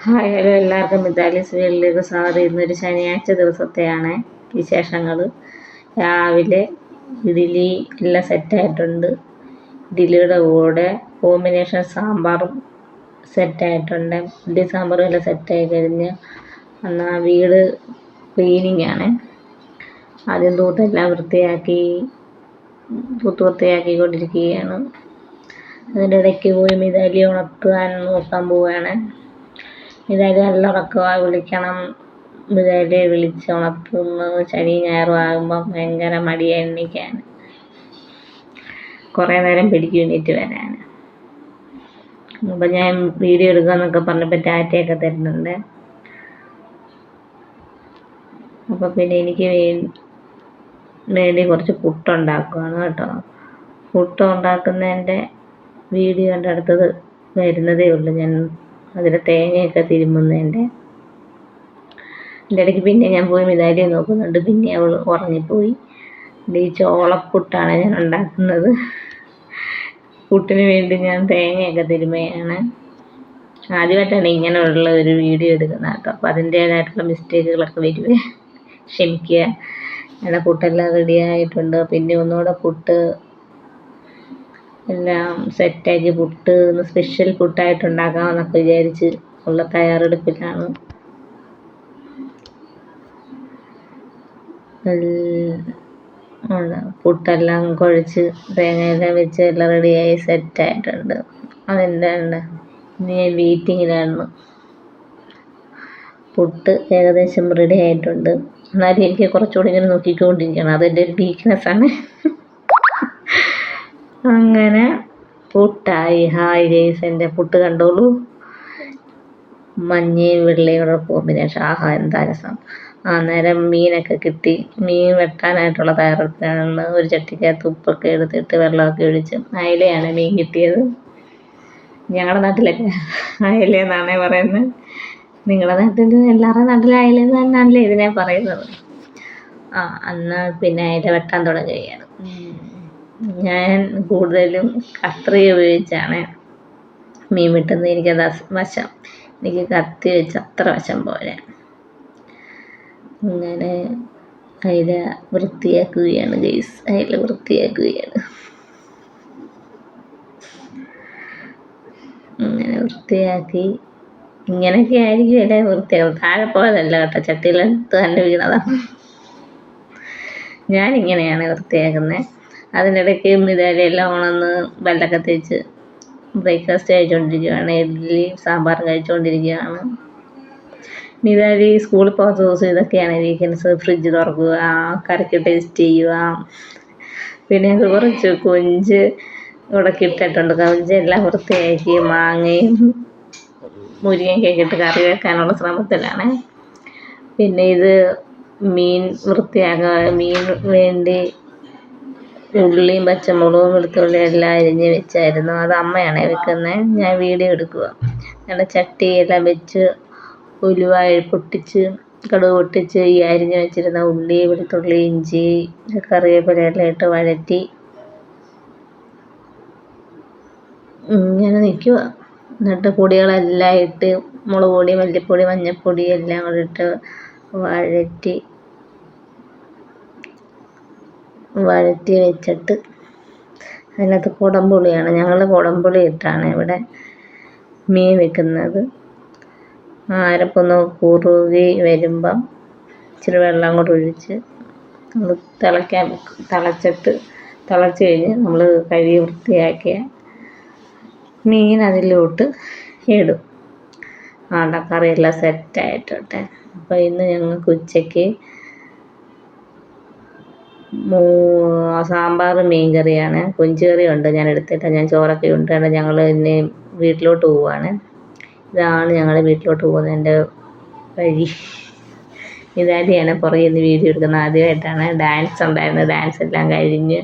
Hi hello എല്ലാവർക്കും മിതാലിസ് വേൾഡിലേക്ക് സ്വാഗതം ഇന്നൊരു ശനിയാഴ്ച ദിവസത്തെയാണ് വിശേഷങ്ങൾ രാവിലെ ഇഡ്ഡലി എല്ലാം സെറ്റായിട്ടുണ്ട് ഇഡ്ഡലിയുടെ കൂടെ കോമ്പിനേഷൻ സാമ്പാറും സെറ്റായിട്ടുണ്ട് ഇഡ്ഡലി സാമ്പാറും എല്ലാം സെറ്റായി കഴിഞ്ഞ് എന്നാൽ വീട് ക്ലീനിങ് ആണ്. ആദ്യം തൂത്തെല്ലാം വൃത്തിയാക്കി തൂത്ത് വൃത്തിയാക്കിക്കൊണ്ടിരിക്കുകയാണ്. അതിന്റെ ഇടയ്ക്ക് പോയി മിതാലി ഉണർത്താൻ നോക്കാൻ പോവുകയാണ് മിതാലി നല്ല ഉറക്കമായി വിളിക്കണം. ഇതായാലും വിളിച്ച് ഉണർത്തുന്നത് ശനി ഞായറും ഭയങ്കര മടിയാണ് എണ്ണിക്കാൻ കുറേ നേരം പിടിക്കും എണീറ്റ് വരാൻ അപ്പം ഞാൻ വീഡിയോ എടുക്കാമെന്നൊക്കെ പറഞ്ഞപ്പോൾ ടാറ്റയൊക്കെ തരുന്നുണ്ട്. അപ്പോൾ പിന്നെ എനിക്ക് വേണ്ടി കുറച്ച് പുട്ടുണ്ടാക്കുകയാണ് കേട്ടോ. പുട്ട് വീഡിയോ എന്റെ അടുത്തത് വരുന്നതേ ഉള്ളൂ. ഞാൻ അതിൽ തേങ്ങയൊക്കെ തിരുമ്മുന്നതിന്റെ എന്റെ ഇടയ്ക്ക് പിന്നെ ഞാൻ പോയി മിതാലിയെ നോക്കുന്നുണ്ട്. പിന്നെ അവൾ ഉറങ്ങിപ്പോയി. ഈ ചോളപ്പുട്ടാണ് ഞാൻ ഉണ്ടാക്കുന്നത്. പുട്ടിന് വേണ്ടി ഞാൻ തേങ്ങയൊക്കെ തിരുമയാണ്. ആദ്യമായിട്ടാണ് ഇങ്ങനെയുള്ള ഒരു വീഡിയോ എടുക്കുന്നത് കേട്ടോ. അപ്പോൾ അതിന്റേതായിട്ടുള്ള മിസ്റ്റേക്കുകളൊക്കെ വരുവേ. ക്ഷമിക്കുക. എന്റെ പുട്ടെല്ലാം റെഡിയായിട്ടുണ്ട് പിന്നെ ഒന്നുകൂടെ പുട്ട് എല്ലാം സെറ്റാക്കി പുട്ട് സ്പെഷ്യൽ പുട്ടായിട്ട് ഉണ്ടാക്കാമെന്നൊക്കെ വിചാരിച്ച് ഉള്ള തയ്യാറെടുപ്പിലാണ്. പുട്ടെല്ലാം കുഴച്ച് തേങ്ങയെല്ലാം വെച്ച് എല്ലാം റെഡിയായി സെറ്റായിട്ടുണ്ട് അതെന്താണ്? ഞാൻ വെയിറ്റിങ്ങിലായിരുന്നു പുട്ട് ഏകദേശം റെഡി ആയിട്ടുണ്ട്. എന്നാലും എനിക്ക് കുറച്ചുകൂടി ഇങ്ങനെ നോക്കിക്കൊണ്ടിരിക്കണം. അതെന്റെ ഒരു വീക്ക്നെസ്സാണ് അങ്ങനെ പുട്ടായി. ഹായ് ഗൈസ് എന്റെ പുട്ട് കണ്ടോളൂ. മഞ്ഞയും വെള്ളയും കൂടെ കോമ്പിനേഷൻ. ആഹാ എന്താ രസം. ആ നേരം മീനൊക്കെ കിട്ടി. മീൻ വെട്ടാനായിട്ടുള്ള തയ്യാറെടുപ്പിലാണ് ഒരു ചട്ടിക്കകത്ത് ഉപ്പൊക്കെ എടുത്തിട്ട് വെള്ളമൊക്കെ ഒഴിച്ച് അയലയാണ് മീൻ കിട്ടിയത്. ഞങ്ങളുടെ നാട്ടിലൊക്കെ അയല എന്നാണേ പറയുന്നത്. നിങ്ങളുടെ നാട്ടിൽ എല്ലാവരുടെ നാട്ടിലും അയല തന്നെയാണല്ലേ ഇതിനെ പറയുന്നത്. ആ അന്ന് പിന്നെ അയല വെട്ടാൻ തുടങ്ങുകയാണ്. ഞാൻ കൂടുതലും കത്രി ഉപയോഗിച്ചാണ് മീൻ വെട്ടുന്നത് എനിക്കത് വശം എനിക്ക് കത്തി വെച്ച് അത്ര വശം പോലെ. അങ്ങനെ അയില വൃത്തിയാക്കുകയാണ് ഗൈസ്. അയില വൃത്തിയാക്കുകയാണ്. അങ്ങനെ വൃത്തിയാക്കി. ഇങ്ങനെയൊക്കെ ആയിരിക്കും അല്ലേ വൃത്തിയാകും താഴെ പോയതല്ല കേട്ടോ. ചട്ടിയിലെടുത്ത് തന്നെ ഞാനിങ്ങനെയാണ് വൃത്തിയാക്കുന്നത്. അതിനിടയ്ക്ക് മിതാലിയെല്ലാം ഉണർന്ന് വെല്ലൊക്കെ തേച്ച് ബ്രേക്ക്ഫാസ്റ്റ് കഴിച്ചുകൊണ്ടിരിക്കുകയാണ് ഇഡ്ഡലി സാമ്പാർ കഴിച്ചുകൊണ്ടിരിക്കുകയാണ് മിതാലി സ്കൂളിൽ പോകുന്ന ദിവസം ഇതൊക്കെയാണ് വീക്കെൻഡ്സ് ഫ്രിഡ്ജ് തുറക്കുക കറിക്ക് ടേസ്റ്റ് ചെയ്യുക. പിന്നെ കുറച്ച് കൊഞ്ച് ഇവിടെ കിട്ടിയിട്ടുണ്ട്. കൊഞ്ചെല്ലാം വൃത്തിയാക്കി മാങ്ങയും മുരിങ്ങയ്ക്കൊക്കെ ഇട്ട് കറി വെക്കാനുള്ള ശ്രമത്തിലാണ്. പിന്നെ ഇത് മീൻ വൃത്തിയാക്കുക മീൻ വേണ്ടി ഉള്ളിയും പച്ചമുളകും വെളുത്തുള്ളിയും എല്ലാം അരിഞ്ഞ് വെച്ചായിരുന്നു. അത് അമ്മയാണ് വെക്കുന്നത് ഞാൻ വീഡിയോ എടുക്കുക നല്ല ചട്ടിയെല്ലാം വെച്ച് ഉലുവ പൊട്ടിച്ച് കടുക് പൊട്ടിച്ച് ഈ അരിഞ്ഞ് വെച്ചിരുന്ന ഉള്ളി വെളുത്തുള്ളി ഇഞ്ചി കറിവേപ്പിലയെല്ലാം ഇട്ട് വഴറ്റി ഇങ്ങനെ നിൽക്കുക എന്നിട്ട് പൊടികളെല്ലാം ഇട്ട് മുളക് പൊടി മല്ലിപ്പൊടി മഞ്ഞൾപ്പൊടി എല്ലാം കൂടി ഇട്ട് വഴറ്റി വഴറ്റി വെച്ചിട്ട് അതിനകത്ത് കുടംപുളിയാണ്. ഞങ്ങൾ കുടംപുളി ഇട്ടാണ് ഇവിടെ മീൻ വെക്കുന്നത്. അരപ്പൊന്ന് കുറുകി വരുമ്പം ഇച്ചിരി വെള്ളം കൂടെ ഒഴിച്ച് നമ്മൾ തിളയ്ക്കാൻ തിളച്ചിട്ട് തിളച്ച് കഴിഞ്ഞ് നമ്മൾ കഴുകി വൃത്തിയാക്കിയ മീൻ അതിലോട്ട് ഇടും. ആണ്ട കറിയെല്ലാം സെറ്റായിട്ടുണ്ട് അപ്പോൾ ഇന്ന് ഞങ്ങൾക്ക് ഉച്ചയ്ക്ക് സാമ്പാർ മീൻ കറിയാണ് കൊഞ്ച് കറിയുണ്ട് ഞാൻ എടുത്തിട്ട് ഞാൻ ചോറൊക്കെ ഉണ്ട് ഞങ്ങൾ ഇനി വീട്ടിലോട്ട് പോവുകയാണ് ഇതാണ് ഞങ്ങൾ വീട്ടിലോട്ട് പോകുന്നതിന്റെ വഴി. ഇതാദ്യമാണ് പുറകിൽ നിന്ന് വീഡിയോ എടുക്കുന്നത്. ആദ്യമായിട്ടാണ് ഡാൻസ് ഉണ്ടായിരുന്നു ഡാൻസ് എല്ലാം കഴിഞ്ഞ്